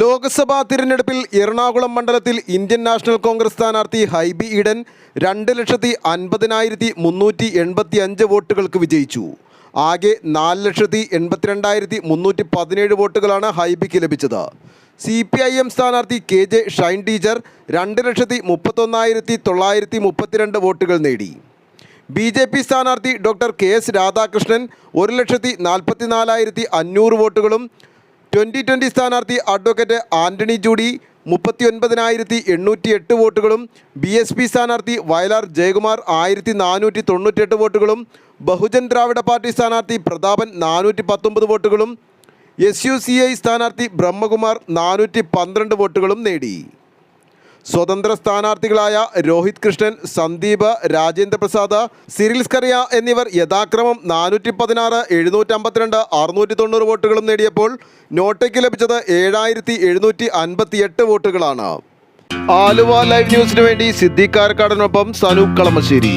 ലോക്സഭാ തിരഞ്ഞെടുപ്പിൽ എറണാകുളം മണ്ഡലത്തിൽ Indian national Congress സ്ഥാനാർത്ഥി ഹൈബി ഈഡൻ രണ്ട് ലക്ഷത്തി അൻപതിനായിരത്തി മുന്നൂറ്റി എൺപത്തി അഞ്ച് വോട്ടുകൾക്ക് വിജയിച്ചു. ആകെ നാല് ലക്ഷത്തി എൺപത്തിരണ്ടായിരത്തി മുന്നൂറ്റി പതിനേഴ് വോട്ടുകളാണ് ഹൈബിക്ക് ലഭിച്ചത്. സി പി ഐ എം സ്ഥാനാർത്ഥി കെ ജെ ഷൈൻ ടീച്ചർ രണ്ട് ലക്ഷത്തി മുപ്പത്തൊന്നായിരത്തി തൊള്ളായിരത്തി മുപ്പത്തിരണ്ട് വോട്ടുകൾ നേടി. ബി ജെ പി സ്ഥാനാർത്ഥി ഡോക്ടർ കെ എസ് രാധാകൃഷ്ണൻ ഒരു ലക്ഷത്തി നാൽപ്പത്തി നാലായിരത്തി അഞ്ഞൂറ് വോട്ടുകളും ട്വന്റി ട്വന്റി സ്ഥാനാർത്ഥി അഡ്വക്കേറ്റ് ആന്റണി ജൂഡി മുപ്പത്തി ഒൻപതിനായിരത്തി എണ്ണൂറ്റി എട്ട് വോട്ടുകളും ബി എസ് പി സ്ഥാനാർത്ഥി വയലാർ ജയകുമാർ ആയിരത്തി നാനൂറ്റി തൊണ്ണൂറ്റിയെട്ട് വോട്ടുകളും ബഹുജൻ ദ്രാവിഡ പാർട്ടി സ്ഥാനാർത്ഥി പ്രതാപൻ നാനൂറ്റി പത്തൊമ്പത് വോട്ടുകളും എസ് യു സി ഐ സ്ഥാനാർത്ഥി ബ്രഹ്മകുമാർ നാനൂറ്റി പന്ത്രണ്ട് വോട്ടുകളും നേടി. സ്വതന്ത്ര സ്ഥാനാർത്ഥികളായ രോഹിത് കൃഷ്ണൻ സന്ദീപ് രാജേന്ദ്ര പ്രസാദ് സിരിൽ സ്കറിയ എന്നിവർ യഥാക്രമം നാനൂറ്റി പതിനാറ് എഴുന്നൂറ്റി അമ്പത്തിരണ്ട് അറുന്നൂറ്റി തൊണ്ണൂറ് വോട്ടുകളും നേടിയപ്പോൾ നോട്ടയ്ക്ക് ലഭിച്ചത് ഏഴായിരത്തി എഴുന്നൂറ്റി അൻപത്തി എട്ട് വോട്ടുകളാണ്. ആലുവ ലൈവ് ന്യൂസിനു വേണ്ടി സിദ്ദിഖ് കാരക്കാടനൊപ്പം സനൂപ് കളമശ്ശേരി.